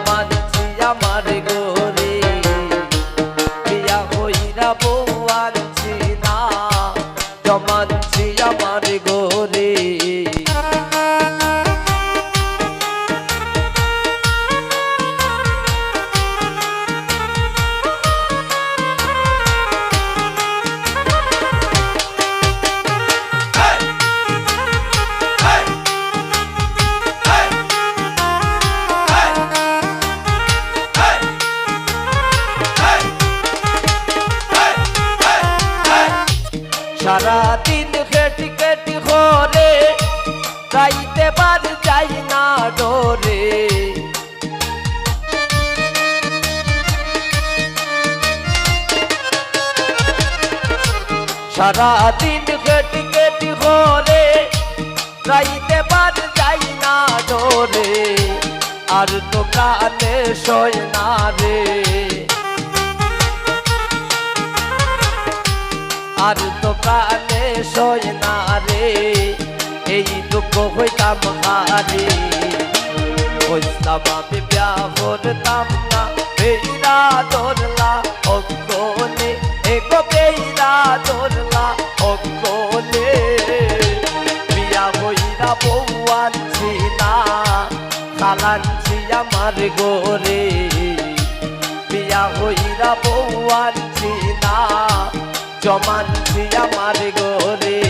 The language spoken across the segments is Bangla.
জমানছি আমার করে রাইতে বার যাই না ডোরে। সারাদিন খেটি খেটি করে রাইতে বার যাই না ডোরে। আর তো প্রাণে সয় না রে। আর তো প্রাণে সয় না রে। এই দুঃখ হইতাম হারে। হইতাম আমি বিয়া করতাম না, বেইরা ধরলা অঙ্গনে এগো বেইরা ধরলা অঙ্গনে। বিয়া হইরা বউ আনছি না খালানছি আমার গোরে বিয়া হইরা বউ আনছি না জমানছি আমার গোরে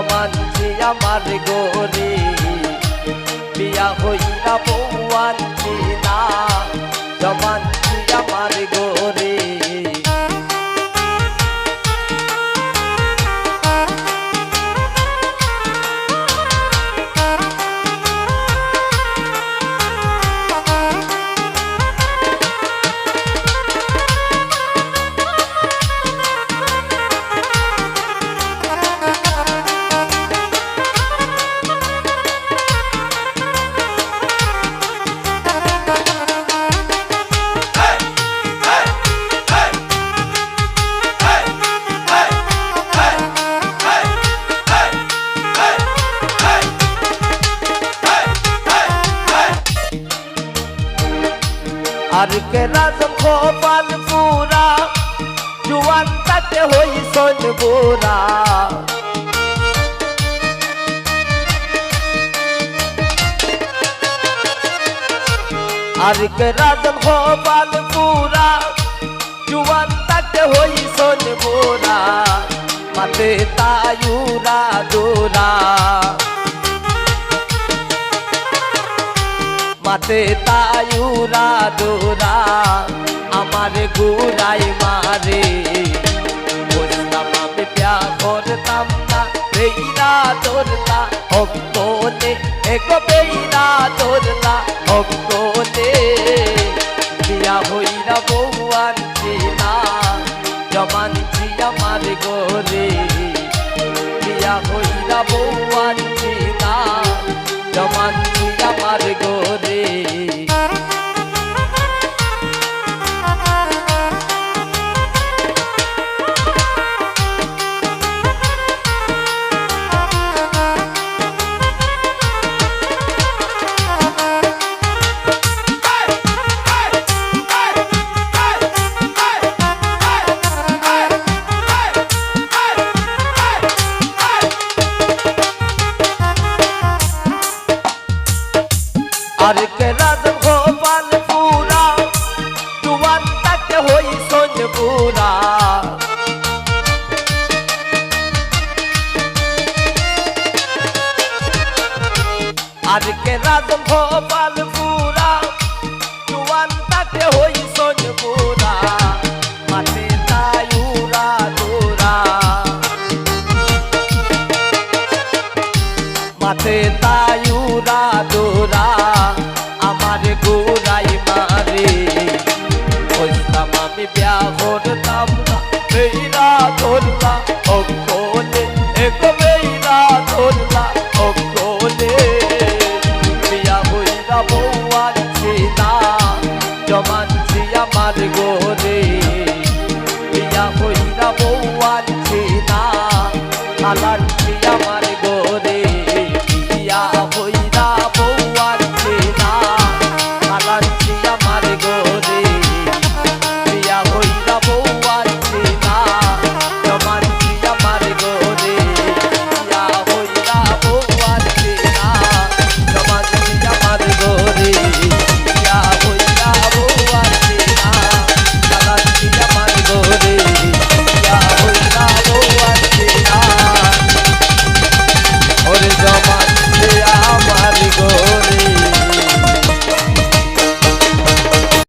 জমানছি আমার গোরে। বিয়া হইয়া বউ আনছি না জমানছি আমার গোরে। আর কে রাজম খোপাল পুরা জুয়ান তাতে হই সন বুরা আর কে রাজম খোপাল পুরা জুয়ান তাতে হই সন বুরা মাতে তায়ুরা দুরা। মাতে তায়ুরা দোরা। আমার গুড়াই মারে। বুঝতাম আমি প্যা করতাম না, বেইরা দোরলা অঙ্কনে এগো বেইরা দোরলা অঙ্কনে বিয়া হইরা বউ আনছি না জমানছি আমার গোরে বিয়া হইরা বউ আনছি না, জমা আর কে রাজ গোপাল পুরা? জুয়ান তাকে হই সোন পুরা। আর কে রাজ গোপাল পুরা? জুয়ান তাকে হই সোন পুরা। মাতে তায়ুরা দুরা। মাঠে তায়ুরা দোরা। আমি গুনাই মারি। বুঝতাম আমি বিয়া করতাম না মেয়েরা ধরলা অকলে এক মেয়েরা ধরলা অকলে বিয়া হইরা বউ আনছি না জমানছি আমার গোরে বিয়া হইরা বউ আনছি না আলার